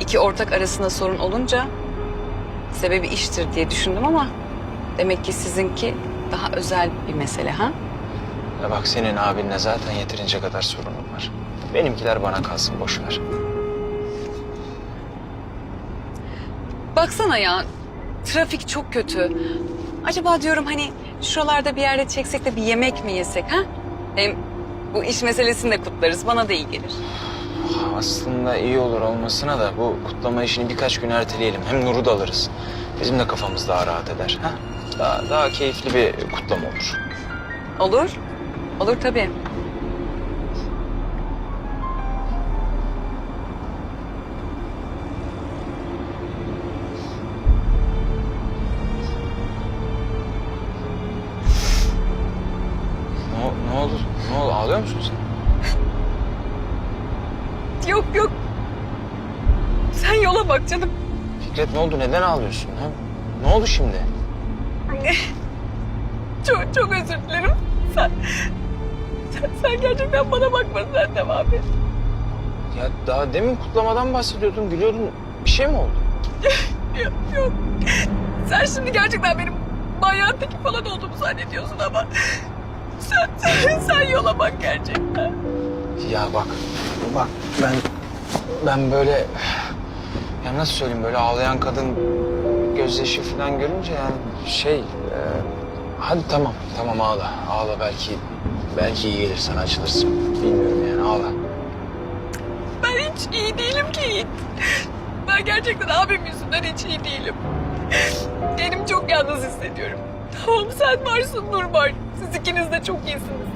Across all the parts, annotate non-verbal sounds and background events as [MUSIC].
iki ortak arasında sorun olunca sebebi iştir diye düşündüm ama demek ki sizinki daha özel bir mesele ha? Ya bak senin abinle zaten yeterince kadar sorunum var. Benimkiler bana kalsın boş ver. Baksana ya trafik çok kötü. Acaba diyorum hani şuralarda bir yerde çeksek de bir yemek mi yesek ha? Hem bu iş meselesini de kutlarız bana da iyi gelir. Aslında iyi olur olmasına da bu kutlama işini birkaç gün erteleyelim. Hem Nur'u da alırız. Bizim de kafamız daha rahat eder. Ha? Daha, daha keyifli bir kutlama olur. Olur. Olur tabii. Ne oldu? Neden ağlıyorsun? Ha? Ne oldu şimdi? Çok çok özür dilerim. Sen, sen, sen gerçekten bana bakmadın sen de abi. Ya daha demin kutlamadan bahsediyordun, gülüyordun. Bir şey mi oldu? [LAUGHS] Yok yok. Sen şimdi gerçekten benim manyağın teki falan olduğumu zannediyorsun ama... Sen, sen, sen yola bak gerçekten. Ya bak, bak ben ben böyle ya nasıl söyleyeyim böyle ağlayan kadın gözyaşı falan görünce yani şey e, hadi tamam tamam ağla ağla belki belki iyi gelir sana açılırsın bilmiyorum yani ağla. Ben hiç iyi değilim ki Yiğit. Ben gerçekten abim yüzünden hiç iyi değilim. Kendimi çok yalnız hissediyorum. Tamam sen varsın Nur var. Siz ikiniz de çok iyisiniz.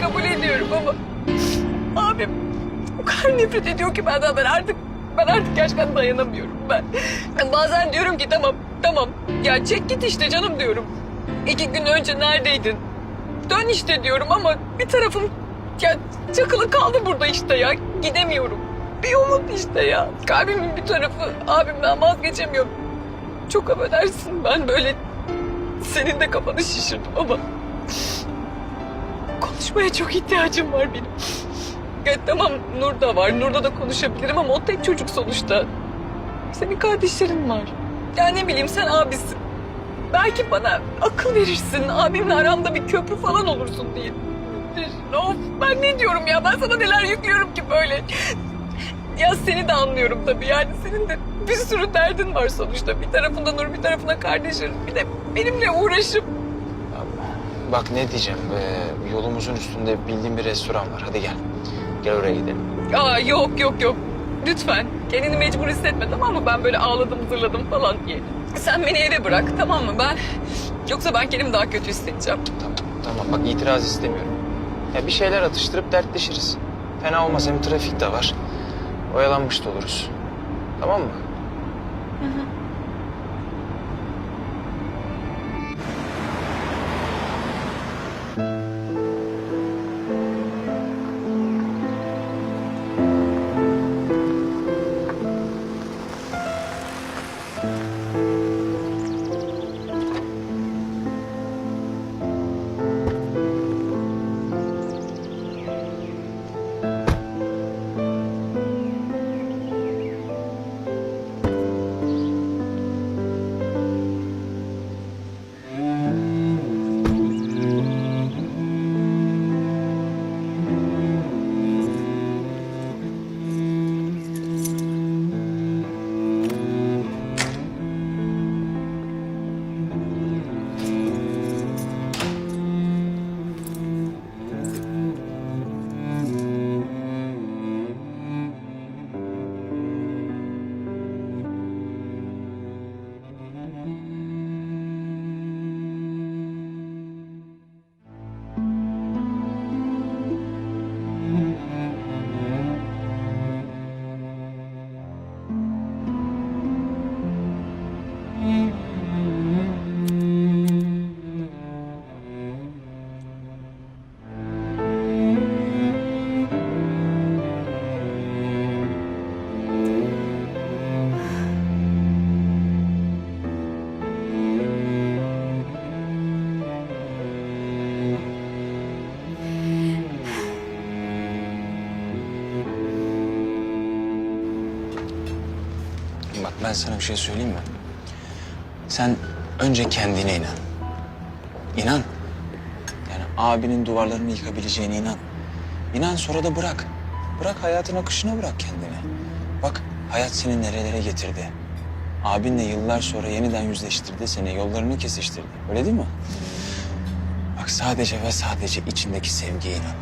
Kabul ediyorum ama abim o kadar nefret ediyor ki benden ben artık ben artık gerçekten dayanamıyorum ben. ben bazen diyorum ki tamam tamam ya çek git işte canım diyorum. İki gün önce neredeydin? Dön işte diyorum ama bir tarafım ya çakılı kaldı burada işte ya. Gidemiyorum. Bir umut işte ya. Kalbimin bir tarafı abimden vazgeçemiyor. Çok affedersin ben böyle senin de kafanı şişirdim ama... Konuşmaya çok ihtiyacım var benim. Ya tamam Nur da var. Nur'da da konuşabilirim ama o tek çocuk sonuçta. Senin kardeşlerin var. Ya ne bileyim sen abisin. Belki bana akıl verirsin. Abimle aramda bir köprü falan olursun diye. Of ben ne diyorum ya? Ben sana neler yüklüyorum ki böyle. Ya seni de anlıyorum tabii. Yani senin de bir sürü derdin var sonuçta. Bir tarafında Nur, bir tarafına kardeşin. Bir de benimle uğraşıp Bak ne diyeceğim ee, yolumuzun üstünde bildiğim bir restoran var hadi gel gel oraya gidelim. Aa yok yok yok. Lütfen kendini mecbur hissetme tamam mı? Ben böyle ağladım zırladım falan diye. Sen beni eve bırak tamam mı? Ben yoksa ben kendimi daha kötü hissedeceğim. Tamam tamam bak itiraz istemiyorum. Ya bir şeyler atıştırıp dertleşiriz. Fena olmaz hem trafik de var. Oyalanmış da oluruz. Tamam mı? Ben sana bir şey söyleyeyim mi? Sen önce kendine inan. İnan. Yani abinin duvarlarını yıkabileceğine inan. İnan sonra da bırak. Bırak hayatın akışına bırak kendini. Bak hayat seni nerelere getirdi. Abinle yıllar sonra yeniden yüzleştirdi seni, yollarını kesiştirdi. Öyle değil mi? Bak sadece ve sadece içindeki sevgiye inan.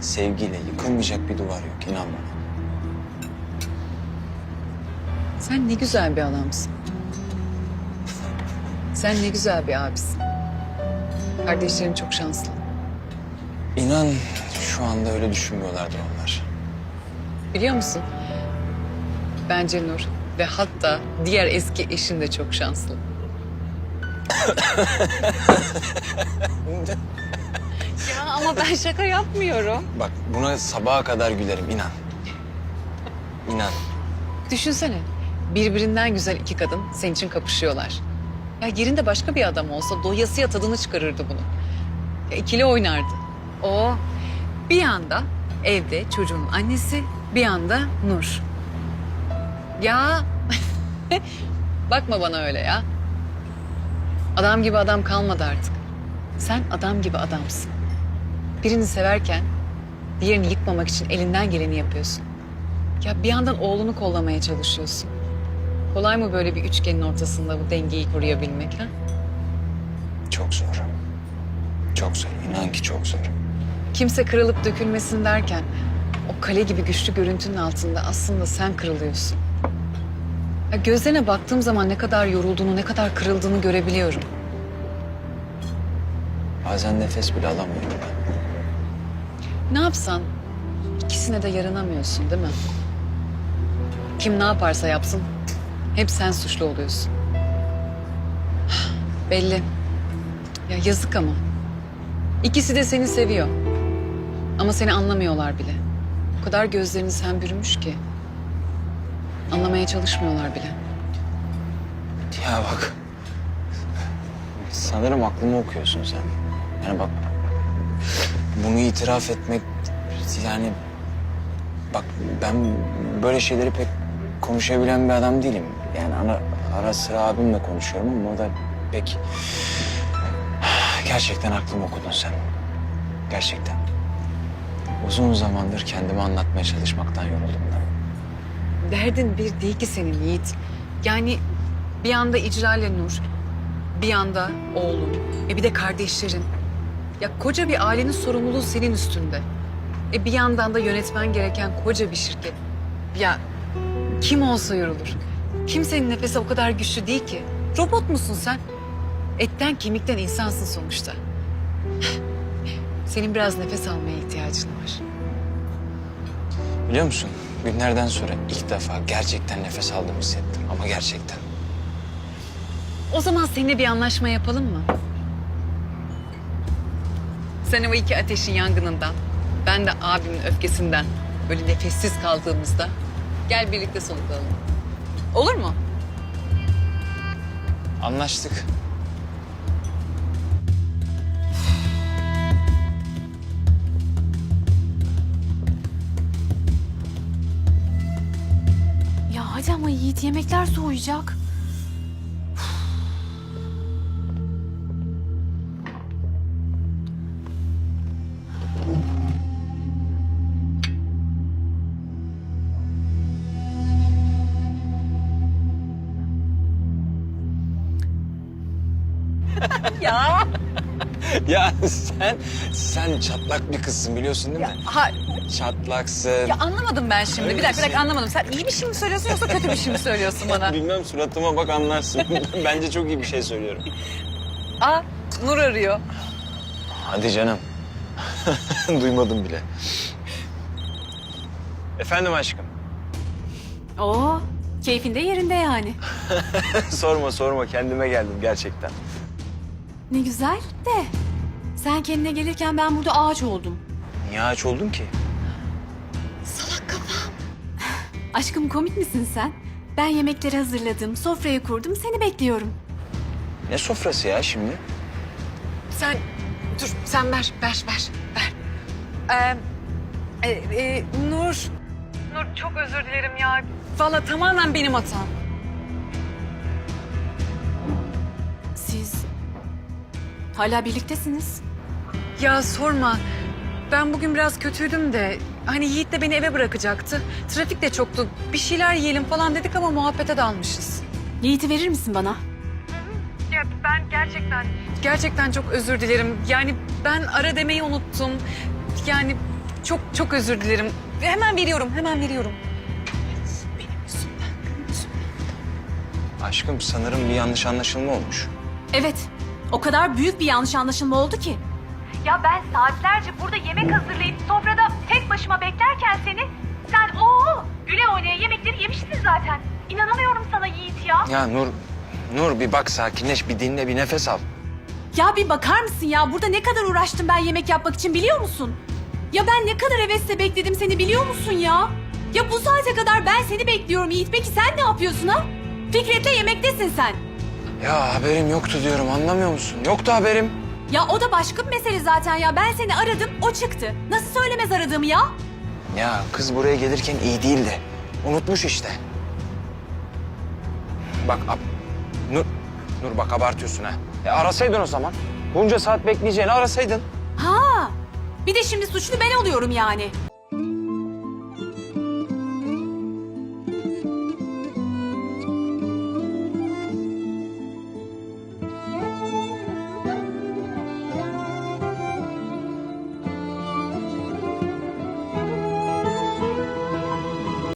Sevgiyle yıkılmayacak bir duvar yok, inan bana. Sen ne güzel bir adamsın. Sen ne güzel bir abisin. Kardeşlerin çok şanslı. İnan şu anda öyle düşünmüyorlardı onlar. Biliyor musun? Bence Nur ve hatta diğer eski eşin de çok şanslı. [LAUGHS] ya ama ben şaka yapmıyorum. Bak buna sabaha kadar gülerim, inan. İnan. Düşünsene birbirinden güzel iki kadın senin için kapışıyorlar. Ya yerinde başka bir adam olsa doyasıya tadını çıkarırdı bunu. Ya ikili oynardı. O bir anda evde çocuğun annesi bir anda Nur. Ya [LAUGHS] bakma bana öyle ya. Adam gibi adam kalmadı artık. Sen adam gibi adamsın. Birini severken diğerini yıkmamak için elinden geleni yapıyorsun. Ya bir yandan oğlunu kollamaya çalışıyorsun. Kolay mı böyle bir üçgenin ortasında bu dengeyi koruyabilmek ha? Çok zor. Çok zor, inan ki çok zor. Kimse kırılıp dökülmesin derken o kale gibi güçlü görüntünün altında aslında sen kırılıyorsun. Ya gözlerine baktığım zaman ne kadar yorulduğunu, ne kadar kırıldığını görebiliyorum. Bazen nefes bile alamıyorum ben. Ne yapsan ikisine de yaranamıyorsun değil mi? Kim ne yaparsa yapsın hep sen suçlu oluyorsun. [SIGHS] Belli. Ya yazık ama. İkisi de seni seviyor. Ama seni anlamıyorlar bile. O kadar gözlerini sen bürümüş ki. Anlamaya çalışmıyorlar bile. Ya bak. Sanırım aklımı okuyorsun sen. Yani bak. Bunu itiraf etmek yani bak ben böyle şeyleri pek konuşabilen bir adam değilim. Yani ana, ara sıra abimle konuşuyorum ama o da pek gerçekten aklımı okudun sen. Gerçekten. Uzun zamandır kendime anlatmaya çalışmaktan yoruldum da. Derdin bir değil ki senin Yiğit. Yani bir anda İcra ile Nur, bir anda oğlun, e bir de kardeşlerin. Ya koca bir ailenin sorumluluğu senin üstünde. E bir yandan da yönetmen gereken koca bir şirket. Ya kim olsa yorulur. Kimsenin nefesi o kadar güçlü değil ki. Robot musun sen? Etten kemikten insansın sonuçta. Senin biraz nefes almaya ihtiyacın var. Biliyor musun? Günlerden sonra ilk defa gerçekten nefes aldığımı hissettim. Ama gerçekten. O zaman seninle bir anlaşma yapalım mı? Sen o iki ateşin yangınından, ben de abimin öfkesinden böyle nefessiz kaldığımızda gel birlikte soluklanalım. Olur mu? Anlaştık. Ya hadi ama Yiğit yemekler soğuyacak. Ya. [LAUGHS] Ya sen, sen çatlak bir kızsın biliyorsun değil mi? Ha, Çatlaksın. ya anlamadım ben şimdi. Bir dakika, bir dakika anlamadım. Sen iyi bir şey mi söylüyorsun yoksa kötü bir şey mi söylüyorsun [LAUGHS] bana? Bilmem suratıma bak anlarsın. [LAUGHS] Bence çok iyi bir şey söylüyorum. Aa, Nur arıyor. Hadi canım. Duymadım bile. Efendim aşkım. Oo, keyfinde yerinde yani. sorma sorma kendime geldim gerçekten. Ne güzel de sen kendine gelirken ben burada ağaç oldum. Niye aç oldun ki? Salak kafam. [SIGHS] Aşkım komik misin sen? Ben yemekleri hazırladım, sofrayı kurdum, seni bekliyorum. Ne sofrası ya şimdi? Sen dur sen ver ver ver ver. Ee, e, e, Nur. Nur çok özür dilerim ya. Valla tamamen benim hatam. Hala birliktesiniz. Ya sorma. Ben bugün biraz kötüydüm de hani Yiğit de beni eve bırakacaktı. Trafik de çoktu. Bir şeyler yiyelim falan dedik ama muhabbete dalmışız. Yiğit'i verir misin bana? Ya ben gerçekten... Gerçekten çok özür dilerim. Yani ben ara demeyi unuttum. Yani çok çok özür dilerim. Hemen veriyorum, hemen veriyorum. Benim yüzümden, benim yüzümden. Aşkım sanırım bir yanlış anlaşılma olmuş. Evet. O kadar büyük bir yanlış anlaşılma oldu ki. Ya ben saatlerce burada yemek hazırlayıp sofrada tek başıma beklerken seni sen o güle oynaya yemekleri yemiştin zaten. İnanamıyorum sana Yiğit ya. Ya Nur, Nur bir bak sakinleş, bir dinle, bir nefes al. Ya bir bakar mısın ya? Burada ne kadar uğraştım ben yemek yapmak için biliyor musun? Ya ben ne kadar hevesle bekledim seni biliyor musun ya? Ya bu saate kadar ben seni bekliyorum Yiğit. Peki sen ne yapıyorsun ha? Fikret'le yemektesin sen. Ya haberim yoktu diyorum anlamıyor musun? Yoktu haberim. Ya o da başka bir mesele zaten ya. Ben seni aradım, o çıktı. Nasıl söylemez aradığımı ya? Ya kız buraya gelirken iyi değildi. Unutmuş işte. Bak ab... Nur, Nur bak abartıyorsun ha. E arasaydın o zaman. Bunca saat bekleyeceğini arasaydın. Ha! Bir de şimdi suçlu ben oluyorum yani.